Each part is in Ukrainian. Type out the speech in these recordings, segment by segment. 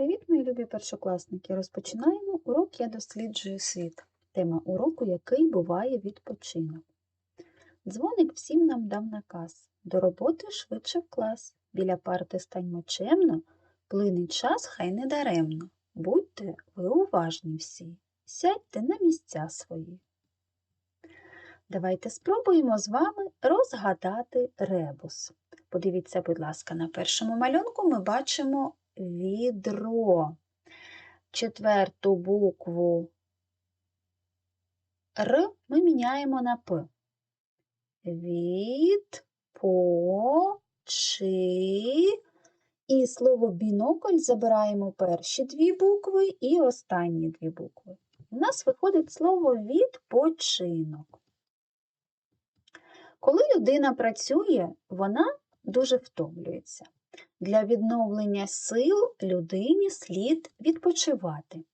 Привіт, мої любі першокласники! Розпочинаємо урок Я досліджую світ. Тема уроку Який буває відпочинок. Дзвоник всім нам дав наказ. До роботи швидше в клас. Біля парти станьмо чемно, плине час хай не даремно. Будьте ви уважні всі, сядьте на місця свої. Давайте спробуємо з вами розгадати ребус. Подивіться, будь ласка, на першому малюнку ми бачимо відро. Четверту букву Р ми міняємо на П. Від, по, чи. І слово бінокль забираємо перші дві букви і останні дві букви. У нас виходить слово відпочинок. Коли людина працює, вона дуже втомлюється. Для відновлення сил людині слід відпочивати.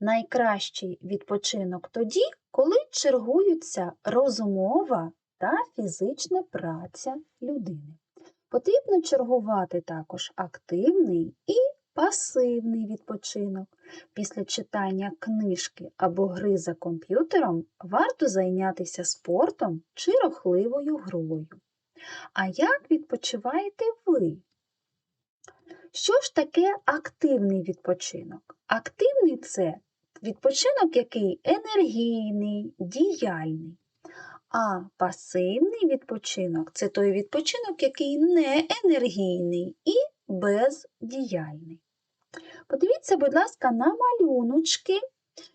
Найкращий відпочинок тоді, коли чергуються розумова та фізична праця людини. Потрібно чергувати також активний і пасивний відпочинок. Після читання книжки або гри за комп'ютером варто зайнятися спортом чи рухливою грою. А як відпочиваєте ви? Що ж таке активний відпочинок? Активний це відпочинок, який енергійний, діяльний. А пасивний відпочинок це той відпочинок, який не енергійний і бездіяльний. Подивіться, будь ласка, на малюночки,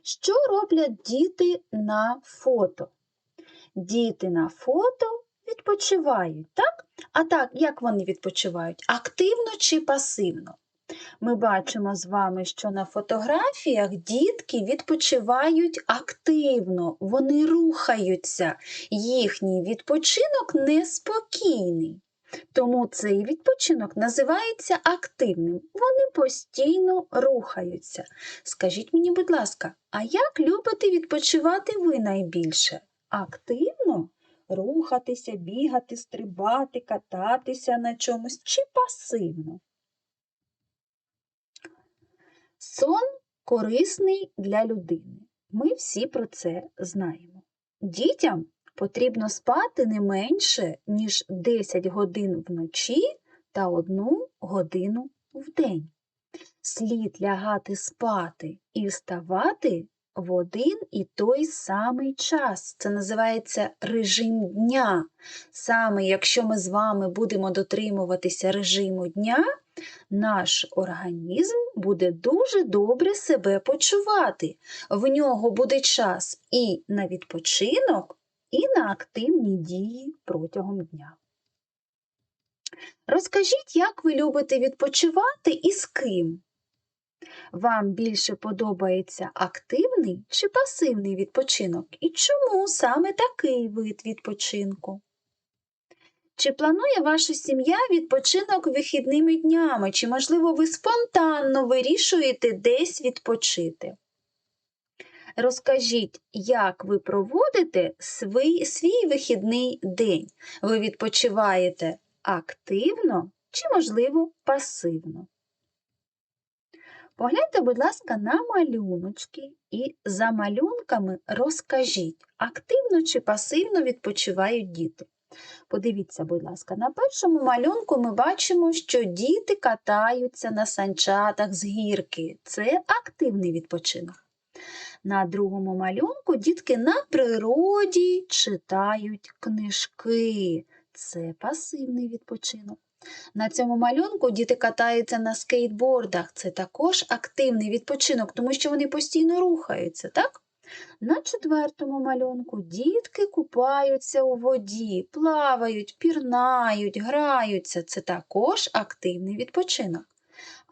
що роблять діти на фото. Діти на фото відпочивають, так? А так, як вони відпочивають? Активно чи пасивно? Ми бачимо з вами, що на фотографіях дітки відпочивають активно, вони рухаються, їхній відпочинок неспокійний. Тому цей відпочинок називається активним. Вони постійно рухаються. Скажіть мені, будь ласка, а як любите відпочивати ви найбільше? Активно? Рухатися, бігати, стрибати, кататися на чомусь чи пасивно? Сон корисний для людини. Ми всі про це знаємо. Дітям потрібно спати не менше, ніж 10 годин вночі та 1 годину вдень. Слід лягати спати і вставати в один і той самий час. Це називається режим дня. Саме якщо ми з вами будемо дотримуватися режиму дня, наш організм буде дуже добре себе почувати. В нього буде час і на відпочинок, і на активні дії протягом дня. Розкажіть, як ви любите відпочивати і з ким? Вам більше подобається активний чи пасивний відпочинок? І чому саме такий вид відпочинку? Чи планує ваша сім'я відпочинок вихідними днями, чи, можливо, ви спонтанно вирішуєте десь відпочити? Розкажіть, як ви проводите свій, свій вихідний день? Ви відпочиваєте активно чи, можливо, пасивно? Погляньте, будь ласка, на малюночки і за малюнками розкажіть, активно чи пасивно відпочивають діти. Подивіться, будь ласка, на першому малюнку ми бачимо, що діти катаються на санчатах з гірки. Це активний відпочинок. На другому малюнку дітки на природі читають книжки. Це пасивний відпочинок. На цьому малюнку діти катаються на скейтбордах. Це також активний відпочинок, тому що вони постійно рухаються, так? На четвертому малюнку дітки купаються у воді, плавають, пірнають, граються. Це також активний відпочинок.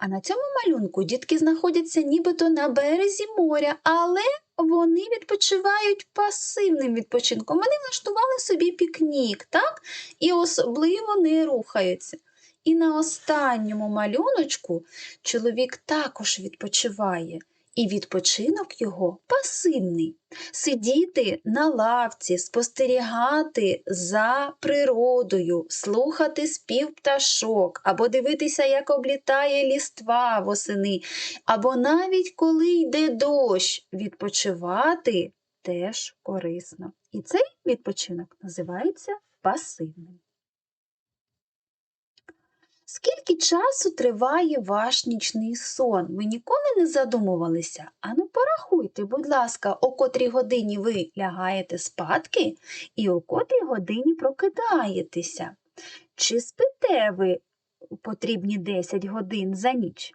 А на цьому малюнку дітки знаходяться нібито на березі моря, але вони відпочивають пасивним відпочинком. Вони влаштували собі пікнік, так? І особливо не рухаються. І на останньому малюночку чоловік також відпочиває. І відпочинок його пасивний. Сидіти на лавці, спостерігати за природою, слухати спів пташок, або дивитися, як облітає ліства восени, або навіть коли йде дощ, відпочивати теж корисно. І цей відпочинок називається пасивним. Скільки часу триває ваш нічний сон? Ви ніколи не задумувалися? Ану, порахуйте, будь ласка, о котрій годині ви лягаєте спадки і о котрій годині прокидаєтеся. Чи спите ви потрібні 10 годин за ніч?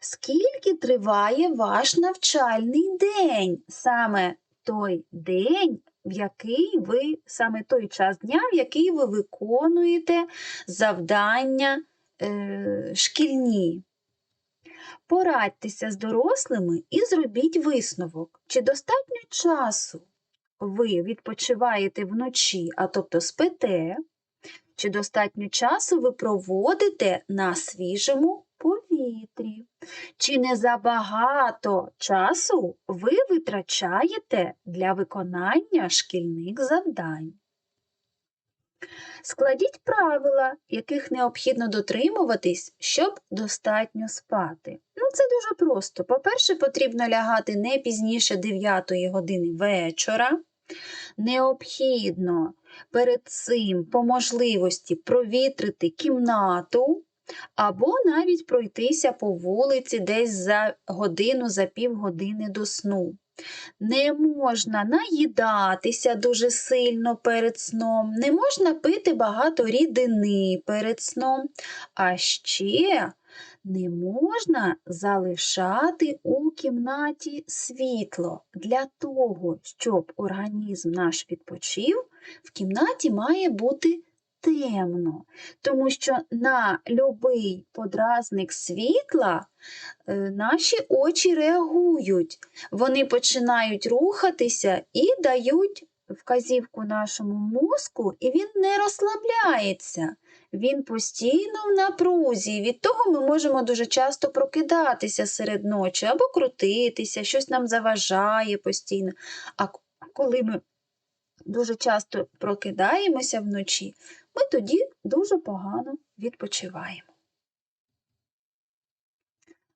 Скільки триває ваш навчальний день? Саме той день, в який ви, саме той час дня, в який ви виконуєте завдання шкільні. Порадьтеся з дорослими і зробіть висновок, чи достатньо часу ви відпочиваєте вночі, а тобто спите, чи достатньо часу ви проводите на свіжому повітрі, чи не забагато часу ви витрачаєте для виконання шкільних завдань. Складіть правила, яких необхідно дотримуватись, щоб достатньо спати. Ну, це дуже просто. По-перше, потрібно лягати не пізніше 9 години вечора. Необхідно перед цим по можливості провітрити кімнату або навіть пройтися по вулиці десь за годину, за півгодини до сну. Не можна наїдатися дуже сильно перед сном, не можна пити багато рідини перед сном, а ще не можна залишати у кімнаті світло. Для того, щоб організм наш відпочив, в кімнаті має бути темно, тому що на любий подразник світла е, наші очі реагують. Вони починають рухатися і дають вказівку нашому мозку, і він не розслабляється. Він постійно в напрузі. Від того ми можемо дуже часто прокидатися серед ночі або крутитися, щось нам заважає постійно. А коли ми дуже часто прокидаємося вночі, ми тоді дуже погано відпочиваємо.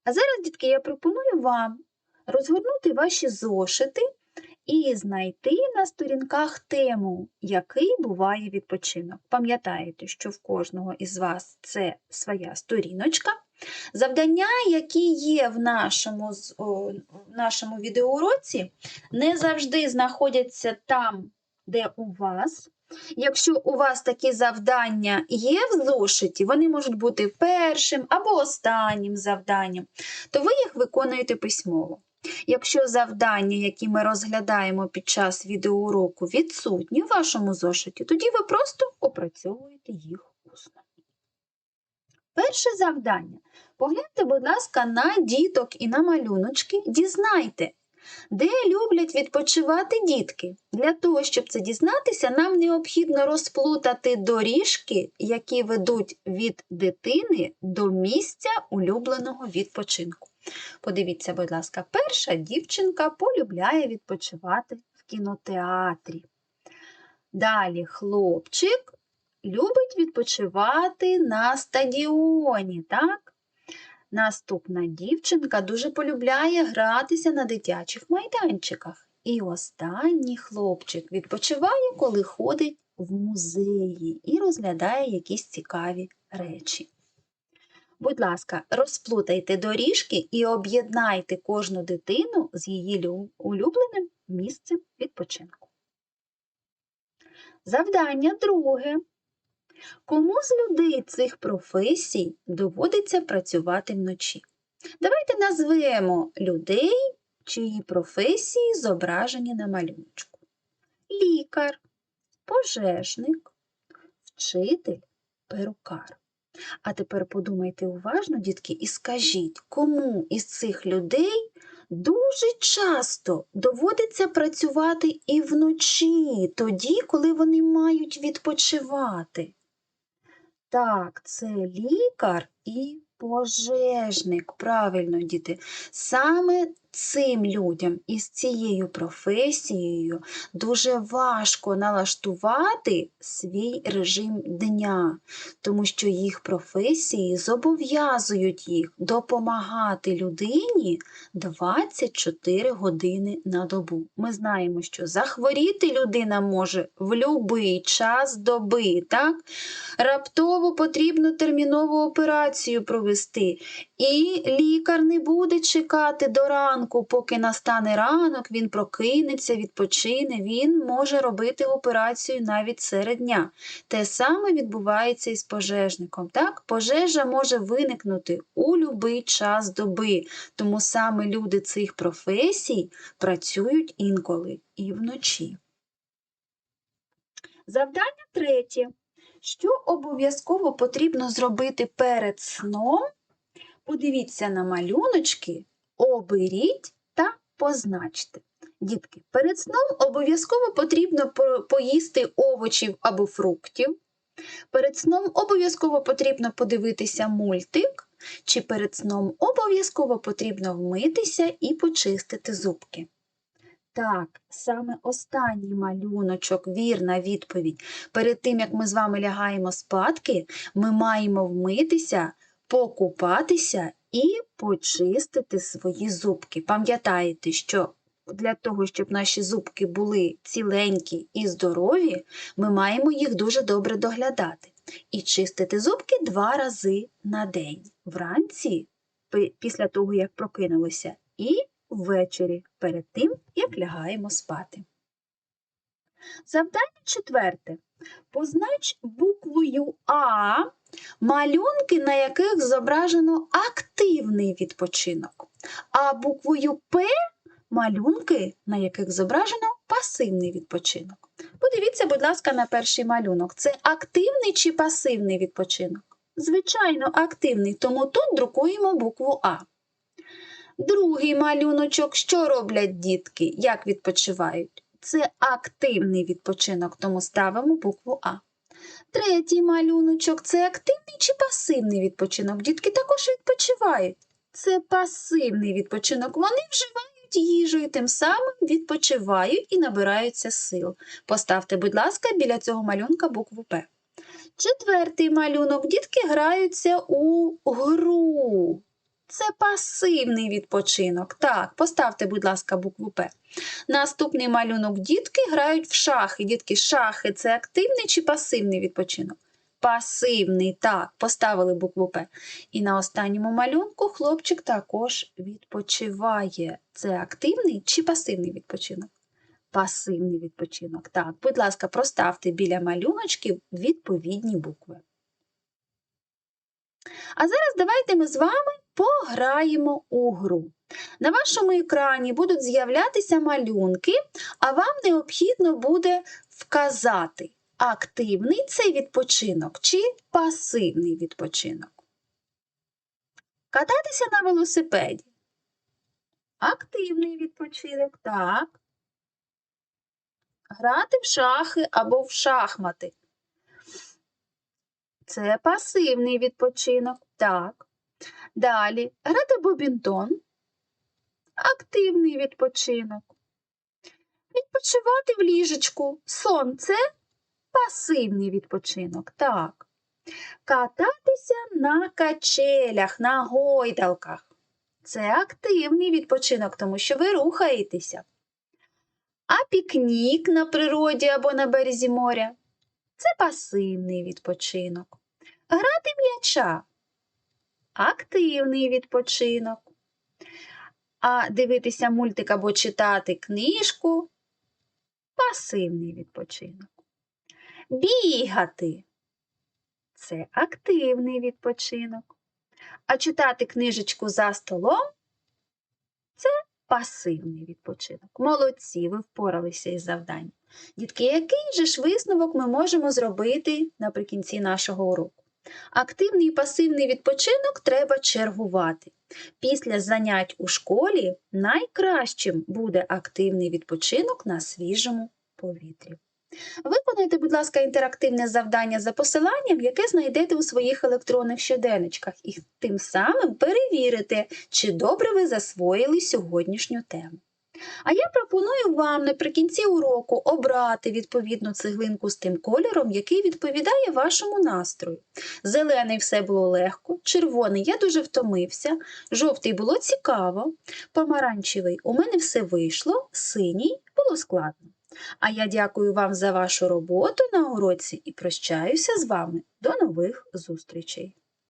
А зараз, дітки, я пропоную вам розгорнути ваші зошити і знайти на сторінках тему, який буває відпочинок. Пам'ятаєте, що в кожного із вас це своя сторіночка. Завдання, які є в нашому, в нашому відеоуроці, не завжди знаходяться там, де у вас. Якщо у вас такі завдання є в зошиті, вони можуть бути першим або останнім завданням, то ви їх виконуєте письмово. Якщо завдання, які ми розглядаємо під час відеоуроку, відсутні в вашому зошиті, тоді ви просто опрацьовуєте їх усно. Перше завдання. Погляньте, будь ласка, на діток і на малюночки, дізнайте, де люблять відпочивати дітки? Для того, щоб це дізнатися, нам необхідно розплутати доріжки, які ведуть від дитини до місця улюбленого відпочинку. Подивіться, будь ласка, перша дівчинка полюбляє відпочивати в кінотеатрі. Далі хлопчик любить відпочивати на стадіоні, так? Наступна дівчинка дуже полюбляє гратися на дитячих майданчиках. І останній хлопчик відпочиває, коли ходить в музеї і розглядає якісь цікаві речі. Будь ласка, розплутайте доріжки і об'єднайте кожну дитину з її улюбленим місцем відпочинку. Завдання друге. Кому з людей цих професій доводиться працювати вночі? Давайте назвемо людей, чиї професії зображені на малюночку. Лікар, пожежник, вчитель, перукар. А тепер подумайте уважно, дітки, і скажіть, кому із цих людей дуже часто доводиться працювати і вночі, тоді, коли вони мають відпочивати? Так, це лікар і пожежник. Правильно, діти. Саме цим людям із цією професією дуже важко налаштувати свій режим дня, тому що їх професії зобов'язують їх допомагати людині 24 години на добу. Ми знаємо, що захворіти людина може в будь-який час доби, так? Раптово потрібно термінову операцію провести, і лікар не буде чекати до ранку, поки настане ранок, він прокинеться, відпочине, він може робити операцію навіть серед дня. Те саме відбувається і з пожежником. Так? Пожежа може виникнути у будь-який час доби, тому саме люди цих професій працюють інколи і вночі. Завдання третє. Що обов'язково потрібно зробити перед сном? Подивіться на малюночки, оберіть та позначте. Дітки, перед сном обов'язково потрібно поїсти овочів або фруктів. Перед сном обов'язково потрібно подивитися мультик, чи перед сном обов'язково потрібно вмитися і почистити зубки. Так, саме останній малюночок, вірна відповідь. Перед тим, як ми з вами лягаємо спадки, ми маємо вмитися, покупатися і почистити свої зубки. Пам'ятаєте, що для того, щоб наші зубки були ціленькі і здорові, ми маємо їх дуже добре доглядати. І чистити зубки два рази на день. Вранці, після того, як прокинулися, і ввечері перед тим, як лягаємо спати. Завдання четверте. Познач буквою А малюнки, на яких зображено активний відпочинок, а буквою П малюнки, на яких зображено пасивний відпочинок. Подивіться, будь ласка, на перший малюнок. Це активний чи пасивний відпочинок? Звичайно, активний, тому тут друкуємо букву А. Другий малюночок, що роблять дітки, як відпочивають? Це активний відпочинок, тому ставимо букву А. Третій малюночок це активний чи пасивний відпочинок. Дітки також відпочивають. Це пасивний відпочинок. Вони вживають їжу і тим самим відпочивають і набираються сил. Поставте, будь ласка, біля цього малюнка букву П. Четвертий малюнок. Дітки граються у гру. Це пасивний відпочинок. Так, поставте, будь ласка, букву П. Наступний малюнок дітки грають в шахи. Дітки, шахи це активний чи пасивний відпочинок? Пасивний, так, поставили букву П. І на останньому малюнку хлопчик також відпочиває. Це активний чи пасивний відпочинок? Пасивний відпочинок. Так, будь ласка, проставте біля малюночків відповідні букви. А зараз давайте ми з вами пограємо у гру. На вашому екрані будуть з'являтися малюнки, а вам необхідно буде вказати, активний це відпочинок чи пасивний відпочинок. Кататися на велосипеді. Активний відпочинок, так. Грати в шахи або в шахмати. Це пасивний відпочинок, так. Далі грати бобінтон. Активний відпочинок. Відпочивати в ліжечку. Сон це пасивний відпочинок. Так. Кататися на качелях, на гойдалках. Це активний відпочинок, тому що ви рухаєтеся. А пікнік на природі або на березі моря це пасивний відпочинок. Грати м'яча активний відпочинок. А дивитися мультик або читати книжку пасивний відпочинок. Бігати це активний відпочинок. А читати книжечку за столом це пасивний відпочинок. Молодці, ви впоралися із завданням. Дітки, який же ж висновок ми можемо зробити наприкінці нашого уроку? Активний і пасивний відпочинок треба чергувати. Після занять у школі найкращим буде активний відпочинок на свіжому повітрі. Виконайте, будь ласка, інтерактивне завдання за посиланням, яке знайдете у своїх електронних щоденничках, і тим самим перевірите, чи добре ви засвоїли сьогоднішню тему. А я пропоную вам наприкінці уроку обрати відповідну цеглинку з тим кольором, який відповідає вашому настрою. Зелений все було легко, червоний я дуже втомився, жовтий було цікаво, помаранчевий у мене все вийшло, синій було складно. А я дякую вам за вашу роботу на уроці і прощаюся з вами. До нових зустрічей!